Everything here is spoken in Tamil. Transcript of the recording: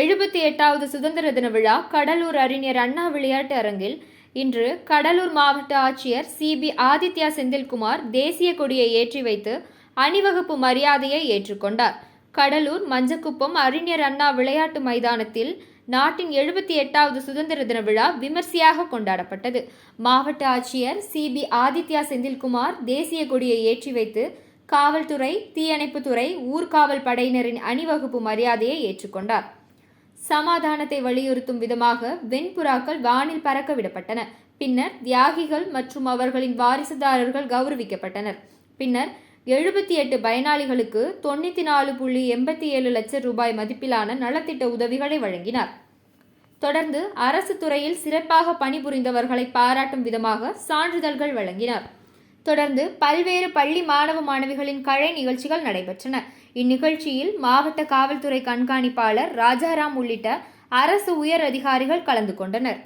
எழுபத்தி எட்டாவது சுதந்திர தின விழா கடலூர் அறிஞர் அண்ணா விளையாட்டு அரங்கில் இன்று கடலூர் மாவட்ட ஆட்சியர் சிபி ஆதித்யா செந்தில்குமார் தேசிய கொடியை ஏற்றி வைத்து அணிவகுப்பு மரியாதையை ஏற்றுக்கொண்டார். கடலூர் மஞ்சக்குப்பம் அறிஞர் அண்ணா விளையாட்டு மைதானத்தில் நாட்டின் எழுபத்தி எட்டாவது சுதந்திர தின விழா விமர்சையாக கொண்டாடப்பட்டது. மாவட்ட ஆட்சியர் சிபி ஆதித்யா செந்தில்குமார் தேசிய கொடியை ஏற்றி வைத்து காவல்துறை தீயணைப்புத்துறை ஊர்காவல் படையினரின் அணிவகுப்பு மரியாதையை ஏற்றுக்கொண்டார். சமாதானத்தை வலியுறுத்தும் விதமாக வெண்புறாக்கள் வானில் பறக்க விடப்பட்டன பின்னர் தியாகிகள் மற்றும் அவர்களின் வாரிசுதாரர்கள் கௌரவிக்கப்பட்டனர். பின்னர் எழுபத்தி எட்டு பயனாளிகளுக்கு தொண்ணூற்றி நாலு புள்ளி எண்பத்தி ஏழு லட்சம் ரூபாய் மதிப்பிலான நலத்திட்ட உதவிகளை வழங்கினார். தொடர்ந்து அரசு துறையில் சிறப்பாக பணிபுரிந்தவர்களை பாராட்டும் விதமாக சான்றிதழ்கள் வழங்கினார். தொடர்ந்து பல்வேறு பள்ளி மாணவ மாணவிகளின் கலை நிகழ்ச்சிகள் நடைபெற்றன. இந்நிகழ்ச்சியில் மாவட்ட காவல்துறை கண்காணிப்பாளர் ராஜாராம் உள்ளிட்ட அரசு உயர் அதிகாரிகள் கலந்து கொண்டனர்.